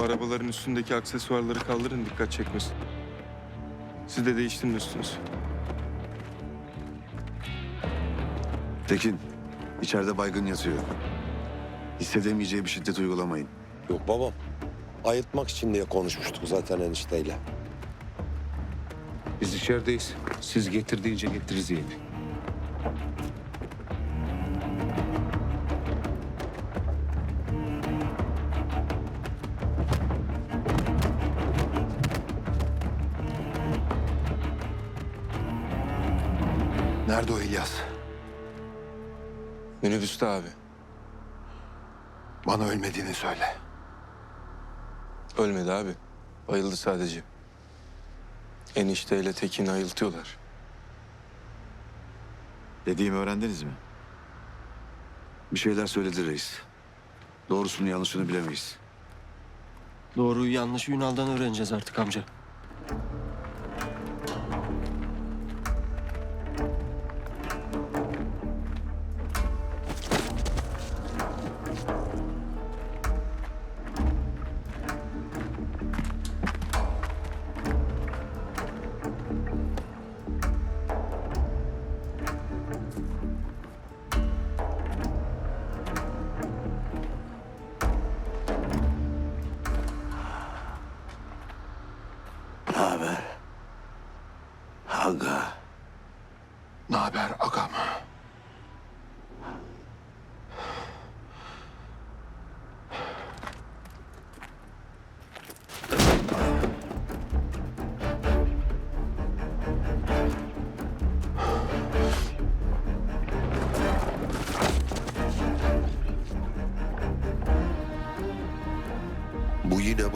Bu arabaların üstündeki aksesuarları kaldırın dikkat çekmesin. Siz de değiştirin üstünüzü. Tekin, içeride baygın yatıyor. Hissedemeyeceği bir şiddet uygulamayın. Yok babam. Ayıltmak için diye konuşmuştuk zaten enişteyle. Biz içerideyiz. Siz getir deyince getiririz yeni. Nerede o İlyas? Minibüste abi. Bana ölmediğini söyle. Ölmedi abi. Bayıldı sadece. Enişteyle Tekin'i ayıltıyorlar. Dediğimi öğrendiniz mi? Bir şeyler söyledi reis. Doğrusunu yanlışını bilemeyiz. Doğruyu yanlışı Ünal'dan öğreneceğiz artık amca.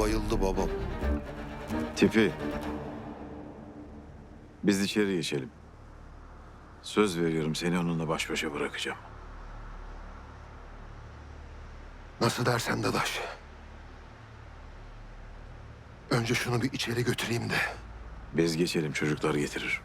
Bayıldı babam. Tipi. Biz içeri geçelim. Söz veriyorum seni onunla baş başa bırakacağım. Nasıl dersen Dadaş. Önce şunu bir içeri götüreyim de. Biz geçelim çocuklar getirir.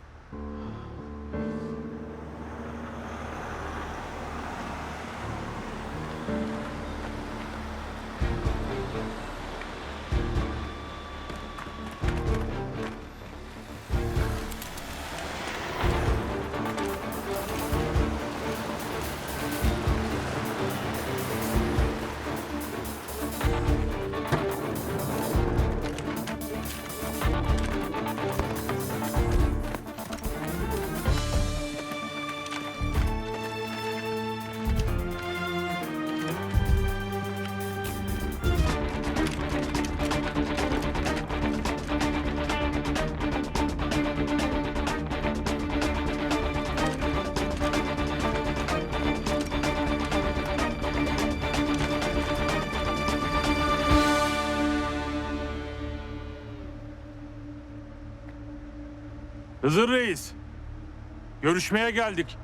Hızır Reis. Görüşmeye geldik.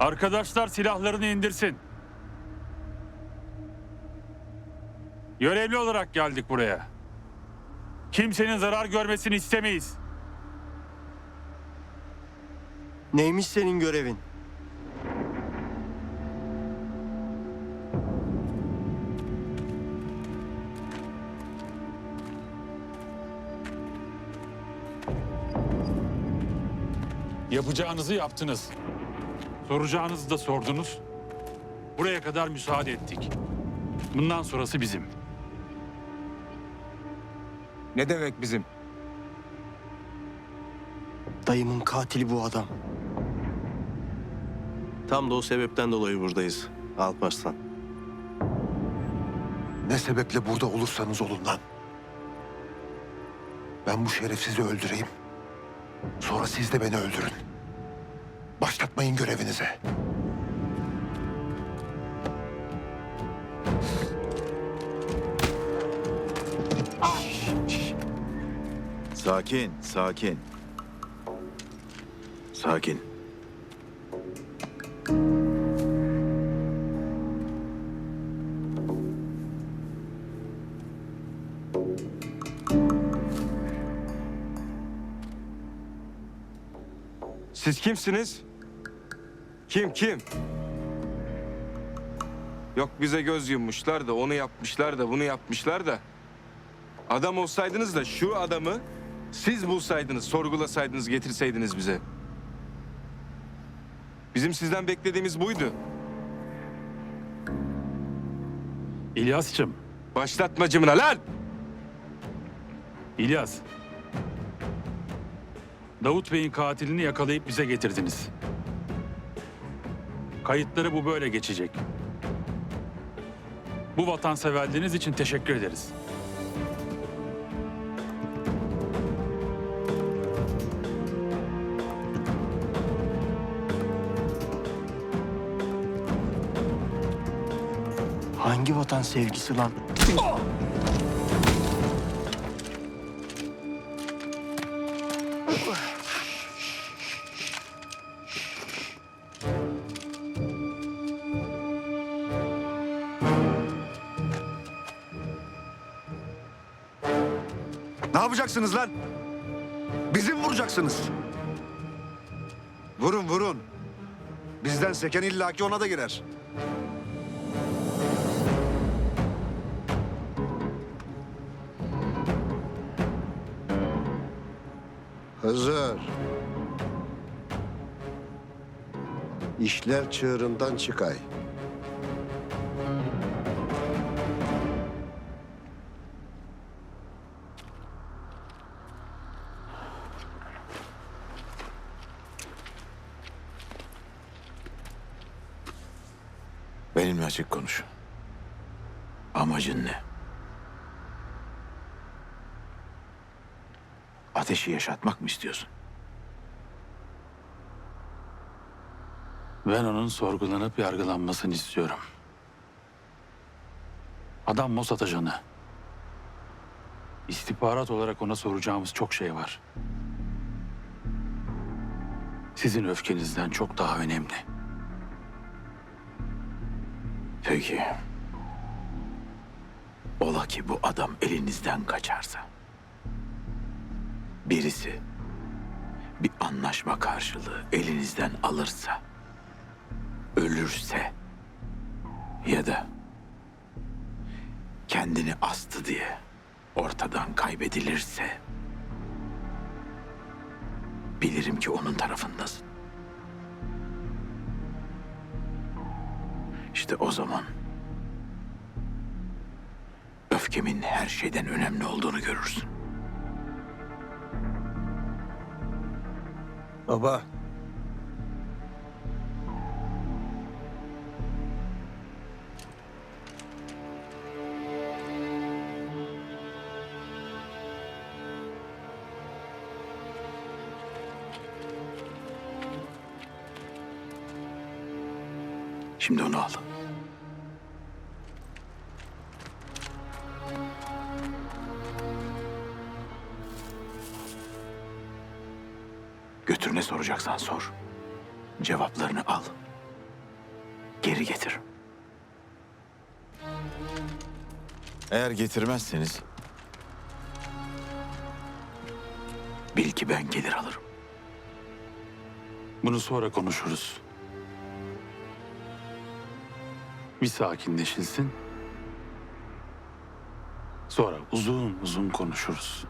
Arkadaşlar silahlarını indirsin. Görevli olarak geldik buraya. Kimsenin zarar görmesini istemeyiz. Neymiş senin görevin? Yapacağınızı yaptınız. Soracağınızı da sordunuz. Buraya kadar müsaade ettik. Bundan sonrası bizim. Ne demek bizim? Dayımın katili bu adam. Tam da o sebepten dolayı buradayız Alparslan. Ne sebeple burada olursanız olun lan. Ben bu şerefsizi öldüreyim. Sonra siz de beni öldürün. Başlatmayın görevinize. Sakin, sakin. Sakin. Siz kimsiniz? Kim kim? Yok bize göz yummuşlar da onu yapmışlar da bunu yapmışlar da. Adam olsaydınız da şu adamı siz bulsaydınız, sorgulasaydınız, getirseydiniz bize. Bizim sizden beklediğimiz buydu. İlyas'cığım, Başlatma cımına lan! İlyas. Davut Bey'in katilini yakalayıp bize getirdiniz. Kayıtları bu böyle geçecek. Bu vatanseverliğiniz için teşekkür ederiz. Hangi vatan sevgisi lan? Ne yapacaksınız lan? Bizi mi vuracaksınız? Vurun vurun. Bizden seken illaki ona da girer. Hızır. İşler çığırından çıkay. Amacın ne? Ateşi yaşatmak mı istiyorsun? Ben onun sorgulanıp yargılanmasını istiyorum. Adam Mossad ajanı. İstihbarat olarak ona soracağımız çok şey var. Sizin öfkenizden çok daha önemli. Peki. Ola ki bu adam elinizden kaçarsa. Birisi bir anlaşma karşılığı elinizden alırsa. Ölürse. Ya da kendini astı diye ortadan kaybedilirse. Bilirim ki onun tarafındasın. İşte o zaman öfkemin her şeyden önemli olduğunu görürsün. Baba. Şimdi onu al. Soracaksan sor. Cevaplarını al. Geri getir. Eğer getirmezseniz Bil ki ben gelir alırım. Bunu sonra konuşuruz. Bir sakinleşilsin. Sonra uzun uzun konuşuruz.